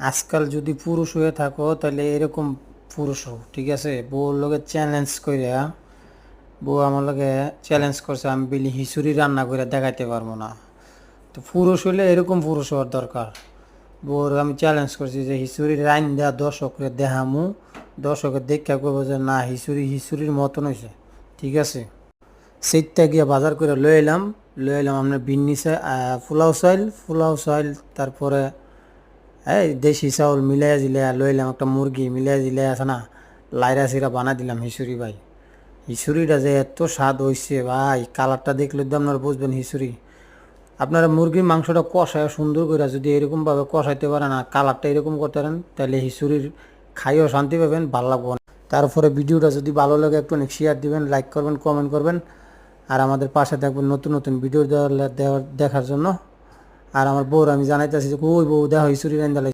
আজকাল যদি পুরুষ হয়ে থাকো, তাহলে এরকম পুরুষ হও, ঠিক আছে? বউর লগে চ্যালেঞ্জ কইরা, বউ আমার লগে চ্যালেঞ্জ করছে, আমি বিলি হিসুরি রান্না করে দেখাইতে পারব না। তো পুরুষ হইলে এরকম পুরুষ হওয়ার দরকার। বউর আমি চ্যালেঞ্জ করছি যে হিসুরি রাইন দেয়া দর্শকরে দেখামু দর্শকের দেখা করব যে না হিসুরি হিসুরির মতন হয়েছে ঠিক আছে? সেইটা গিয়ে বাজার করে লয়ে এলাম লয়ে এলাম আপনার বিন্নিসে ফুলাও চাইল ফুলাও চাইল, তারপরে এই দেশি চাউল মিলাই লয়ে এলাম একটা মুরগি মিলাই দিলে আছে না লাইরা সিরা বানা দিলাম হিসুরি ভাই। হিসুরিটা যে এত স্বাদ হয়েছে ভাই কালারটা দেখলে তো আপনারা বুঝবেন হিসুরি আপনারা মুরগির মাংসটা কষায় সুন্দর করে যদি এরকমভাবে কষাইতে পারেন আর কালারটা এরকম করতে পারেন, তাহলে হিসুরির খাইও শান্তি পাবেন, ভালো লাগবে। তারপরে ভিডিওটা যদি ভালো লাগে একটু শেয়ার দিবেন লাইক করবেন কমেন্ট করবেন। আর আমাদের পাশে থাকবেন নতুন নতুন ভিডিও দেওয়ার, দেখার জন্য। আর আমার বউর আমি জানাইতেছি যে কই বউ দেখা হিসুরি রান্দালাই